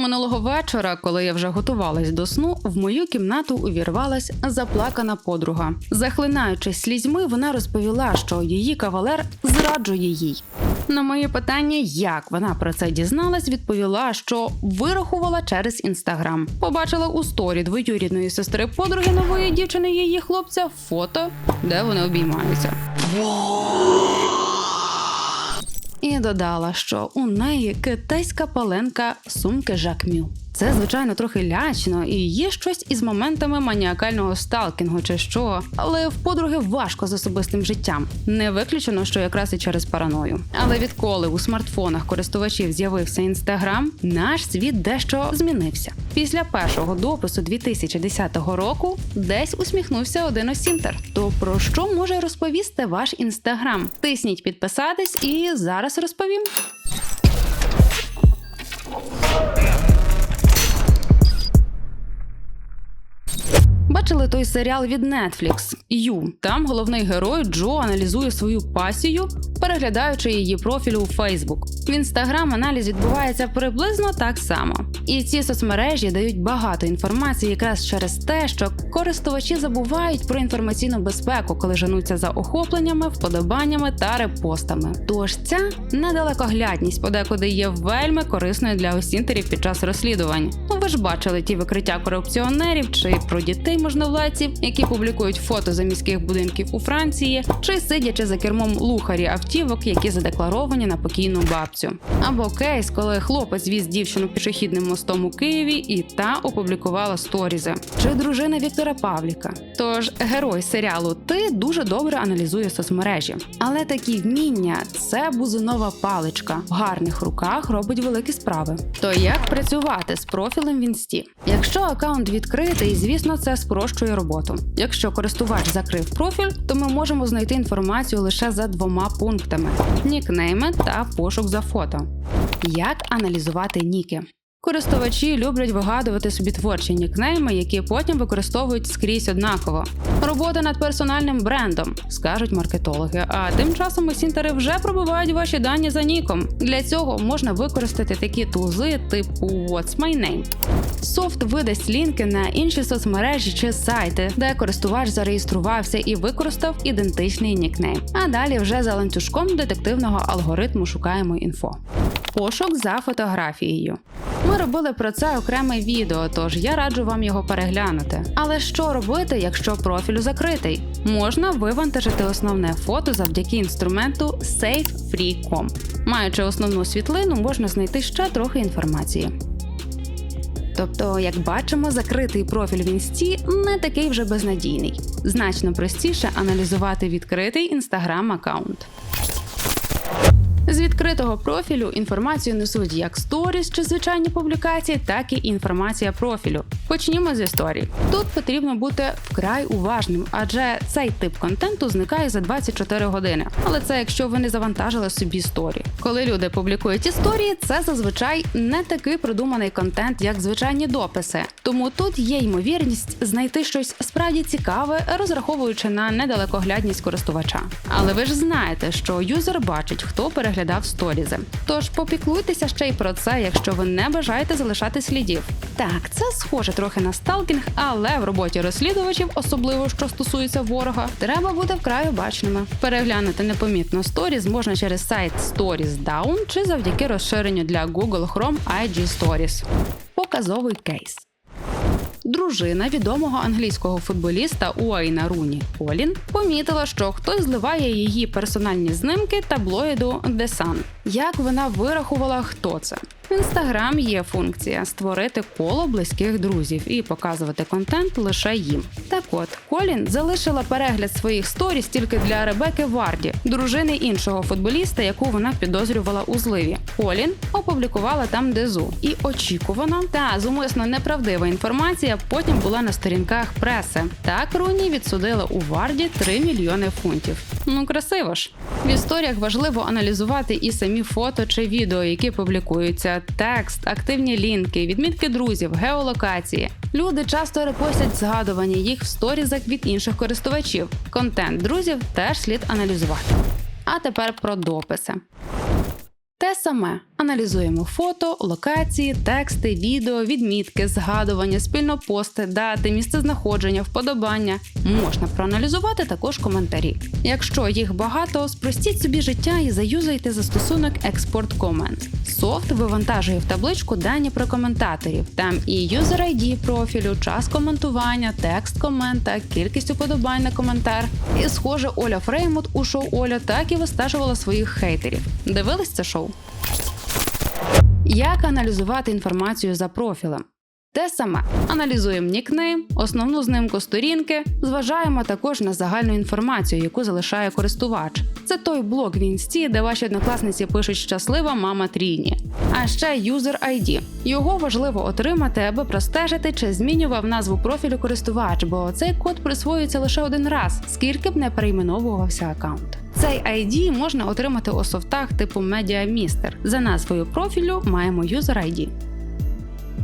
Минулого вечора, коли я вже готувалась до сну, в мою кімнату увірвалась заплакана подруга. Захлинаючись слізьми, вона розповіла, що її кавалер зраджує їй. На моє питання, як вона про це дізналась, відповіла, що вирахувала через інстаграм. Побачила у сторі двоюрідної сестри подруги нової дівчини її хлопця фото, де вони обіймаються. І додала, що у неї китайська паленка сумки Жакмю. Це, звичайно, трохи лячно, і є щось із моментами маніакального сталкінгу чи що, але в подруги важко з особистим життям. Не виключено, що якраз і через параною. Але відколи у смартфонах користувачів з'явився інстаграм, наш світ дещо змінився. Після першого допису 2010 року десь усміхнувся один осінтер. То про що може розповісти ваш інстаграм? Тисніть підписатись і зараз розповім. Бачили той серіал від Netflix Ю. Там головний герой Джо аналізує свою пасію, переглядаючи її профіль у Facebook. В інстаграм аналіз відбувається приблизно так само. І ці соцмережі дають багато інформації якраз через те, що користувачі забувають про інформаційну безпеку, коли женуться за охопленнями, вподобаннями та репостами. Тож ця недалекоглядність подекуди є вельми корисною для осінтерів під час розслідувань. Ну ви ж бачили ті викриття корупціонерів чи про дітей можновладців, які публікують фото за міських будинків у Франції, чи сидячи за кермом лухарі автівок, які задекларовані на покійну бабцю. Або кейс, коли хлопець віз дівчину пішохідним мостом у Києві, і та опублікувала сторізи, чи дружина Віктора Павліка. Тож герой серіалу Ти дуже добре аналізує соцмережі, але такі вміння це бузинова паличка. В гарних руках робить великі справи. То як працювати з профілем в інсті? Якщо аккаунт відкритий, звісно, це спрощує роботу. Якщо користувач закрив профіль, то ми можемо знайти інформацію лише за двома пунктами: нікнейми та пошук за фото. Як аналізувати ніки? Користувачі люблять вигадувати собі творчі нікнейми, які потім використовують скрізь однаково. Робота над персональним брендом, скажуть маркетологи. А тим часом осінтери вже пробивають ваші дані за ніком. Для цього можна використати такі тузи, типу What's My Name. Софт видасть лінки на інші соцмережі чи сайти, де користувач зареєструвався і використав ідентичний нікнейм. А далі вже за ланцюжком детективного алгоритму шукаємо інфо. Пошук за фотографією. Ми робили про це окреме відео, тож я раджу вам його переглянути. Але що робити, якщо профіль закритий? Можна вивантажити основне фото завдяки інструменту SafeFree.com. Маючи основну світлину, можна знайти ще трохи інформації. Тобто, як бачимо, закритий профіль в інсті не такий вже безнадійний. Значно простіше аналізувати відкритий інстаграм аккаунт. Відкритого профілю інформацію несуть як сторіс чи звичайні публікації, так і інформація профілю. Почнімо з історій. Тут потрібно бути вкрай уважним, адже цей тип контенту зникає за 24 години. Але це якщо ви не завантажили собі сторі. Коли люди публікують історії, це зазвичай не такий продуманий контент, як звичайні дописи. Тому тут є ймовірність знайти щось справді цікаве, розраховуючи на недалекоглядність користувача. Але ви ж знаєте, що юзер бачить, хто переглядав сторізи. Тож попіклуйтеся ще й про це, якщо ви не бажаєте залишати слідів. Так, це схоже трохи на сталкінг, але в роботі розслідувачів, особливо що стосується ворога, треба бути вкрай обачними. Переглянути непомітно сторіз можна через сайт Stories Down чи завдяки розширенню для Google Chrome IG Stories. Показовий кейс. Дружина відомого англійського футболіста Уайна Руні Колін помітила, що хтось зливає її персональні знимки таблоїду The Sun. Як вона вирахувала, хто це? В інстаграм є функція створити коло близьких друзів і показувати контент лише їм. Так от Колін залишила перегляд своїх сторіс тільки для Ребеки Варді, дружини іншого футболіста, яку вона підозрювала у зливі. Колін опублікувала там дезу, і очікувано та зумисно неправдива інформація потім була на сторінках преси. Так Руні відсудила у Варді 3 мільйони фунтів. Ну красиво ж. В історіях важливо аналізувати і самі фото чи відео, які публікуються, текст, активні лінки, відмітки друзів, геолокації. Люди часто репостять згадування їх в сторізах від інших користувачів. Контент друзів теж слід аналізувати. А тепер про дописи. Те саме аналізуємо фото, локації, тексти, відео, відмітки, згадування, спільнопости, дати, місце знаходження, вподобання. Можна проаналізувати також коментарі. Якщо їх багато, спростіть собі життя і заюзайте застосунок Export Comments. Софт вивантажує в табличку дані про коментаторів. Там і юзер ID профілю, час коментування, текст комента, кількість уподобань на коментар. І схоже, Оля Фреймут у шоу Оля так і вистежувала своїх хейтерів. Дивились це шоу? Як аналізувати інформацію за профілем? Те саме аналізуємо нікнейм, основну знимку сторінки, зважаємо також на загальну інформацію, яку залишає користувач. Це той блок в інсті, де ваші однокласниці пишуть щаслива мама Тріні. А ще User ID. Його важливо отримати, аби простежити, чи змінював назву профілю користувач, бо цей код присвоюється лише один раз, скільки б не перейменовувався аккаунт. Цей ID можна отримати у софтах типу MediaMister. За назвою профілю маємо User ID.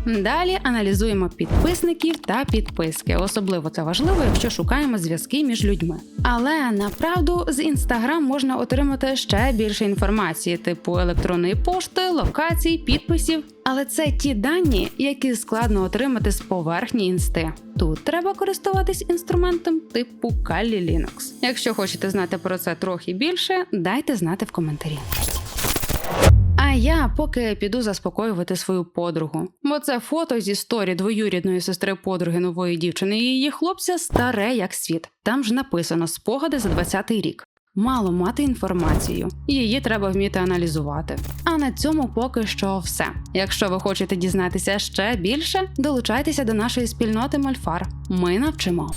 Далі аналізуємо підписників та підписки. Особливо це важливо, якщо шукаємо зв'язки між людьми. Але направду з Instagram можна отримати ще більше інформації, типу електронної пошти, локацій, підписів. Але це ті дані, які складно отримати з поверхні інсти. Тут треба користуватись інструментом типу Kali Linux. Якщо хочете знати про це трохи більше, дайте знати в коментарі. Я поки піду заспокоювати свою подругу. Бо це фото зі сторі двоюрідної сестри подруги нової дівчини і її хлопця старе як світ. Там ж написано спогади за 20-й рік. Мало мати інформацію, її треба вміти аналізувати. А на цьому поки що все. Якщо ви хочете дізнатися ще більше, долучайтеся до нашої спільноти Мольфар. Ми навчимо.